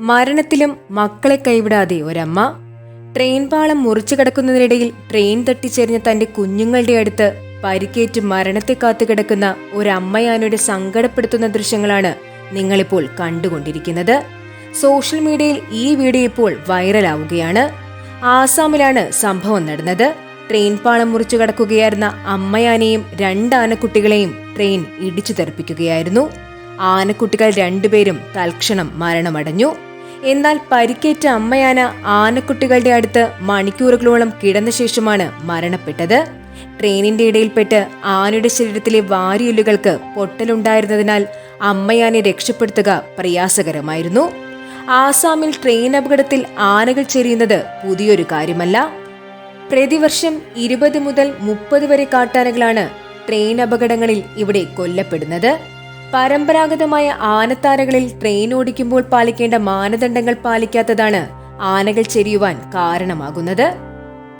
മരണത്തിലും മക്കളെ കൈവിടാതെ ഒരമ്മ. ട്രെയിൻ പാളം മുറിച്ചു കിടക്കുന്നതിനിടയിൽ ട്രെയിൻ തട്ടിച്ചെറിഞ്ഞ തന്റെ കുഞ്ഞുങ്ങളുടെ അടുത്ത് പരിക്കേറ്റ് മരണത്തെ കാത്തു കാത്തുകിടക്കുന്ന ഒരമ്മയാനയുടെ സങ്കടപ്പെടുത്തുന്ന ദൃശ്യങ്ങളാണ് നിങ്ങളിപ്പോൾ കണ്ടുകൊണ്ടിരിക്കുന്നത്. സോഷ്യൽ മീഡിയയിൽ ഈ വീഡിയോ ഇപ്പോൾ വൈറലാവുകയാണ്. ആസാമിലാണ് സംഭവം നടന്നത്. ട്രെയിൻ പാളം മുറിച്ചു കടക്കുകയായിരുന്ന അമ്മയാനെയും രണ്ട് ആനക്കുട്ടികളെയും ട്രെയിൻ ഇടിച്ചു തെറിപ്പിക്കുകയായിരുന്നു. ആനക്കുട്ടികൾ രണ്ടുപേരും തൽക്ഷണം മരണമടഞ്ഞു. എന്നാൽ പരിക്കേറ്റ അമ്മയാന ആനക്കുട്ടികളുടെ അടുത്ത് മണിക്കൂറുകളോളം കിടന്ന ശേഷമാണ് മരണപ്പെട്ടത്. ട്രെയിനിന്റെ ഇടയിൽപ്പെട്ട് ആനയുടെ ശരീരത്തിലെ വാരിയെല്ലുകൾക്ക് പൊട്ടലുണ്ടായിരുന്നതിനാൽ അമ്മയാനെ രക്ഷപ്പെടുത്തുക പ്രയാസകരമായിരുന്നു. ആസാമിൽ ട്രെയിൻ അപകടത്തിൽ ആനകൾ ചെരിയുന്നത് പുതിയൊരു കാര്യമല്ല. പ്രതിവർഷം ഇരുപത് മുതൽ മുപ്പത് വരെ കാട്ടാനകളാണ് ട്രെയിൻ അപകടങ്ങളിൽ ഇവിടെ കൊല്ലപ്പെടുന്നത്. പരമ്പരാഗതമായ ആനത്താരകളിൽ ട്രെയിൻ ഓടിക്കുമ്പോൾ പാലിക്കേണ്ട മാനദണ്ഡങ്ങൾ പാലിക്കാത്തതാണ് ആനകൾ ചെരിയുവാൻ കാരണമാകുന്നത്.